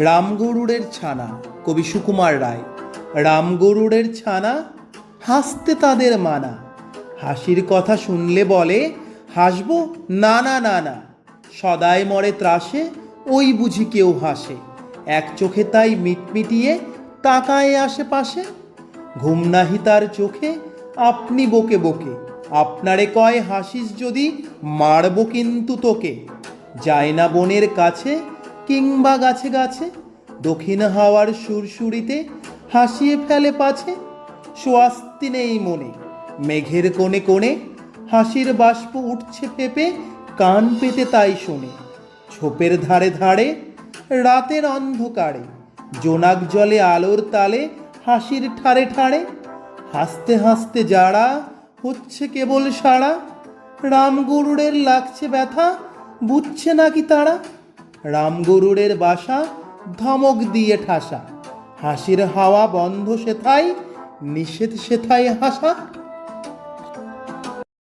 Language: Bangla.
রামগরুড়ের ছানা, কবি সুকুমার রায়। রামগরুড়ের ছানা, হাসতে তাদের মানা। হাসির কথা শুনলে বলে, হাসবো? না না না না। সদাই মরে ত্রাসে, ওই বুঝি কেউ হাসে। এক চোখে তাই মিটমিটিয়ে তাকায় আশেপাশে। ঘুম নাহি তার চোখে, আপনি বকে বকে। আপনারে কয় হাসিস যদি, মারব কিন্তু তোকে। যায় না বনের কাছে কিংবা গাছে গাছে, দক্ষিণ হাওয়ার সুরসুরিতে হাসিয়ে ফেলে পাছে সোয়াস্তি নেই মনে। মেঘের কোণে কোণে হাসির বাষ্প উঠছে পেপে কান পেতে তাই শোনে। ছোপের ধারে ধারে, রাতের অন্ধকারে, জোনাক জলে আলোর তালে হাসির ঠারে ঠারে হাসতে হাসতে যারা হচ্ছে কেবল সারা, রামগরুড়ের লাগছে ব্যথা, বুঝছে নাকি তারা রামগরুড়ের বাসা ধমক দিয়ে ঠাসা। হাসির হাওয়া বন্ধ সেথায় নিষেধ সেথায় হাসা।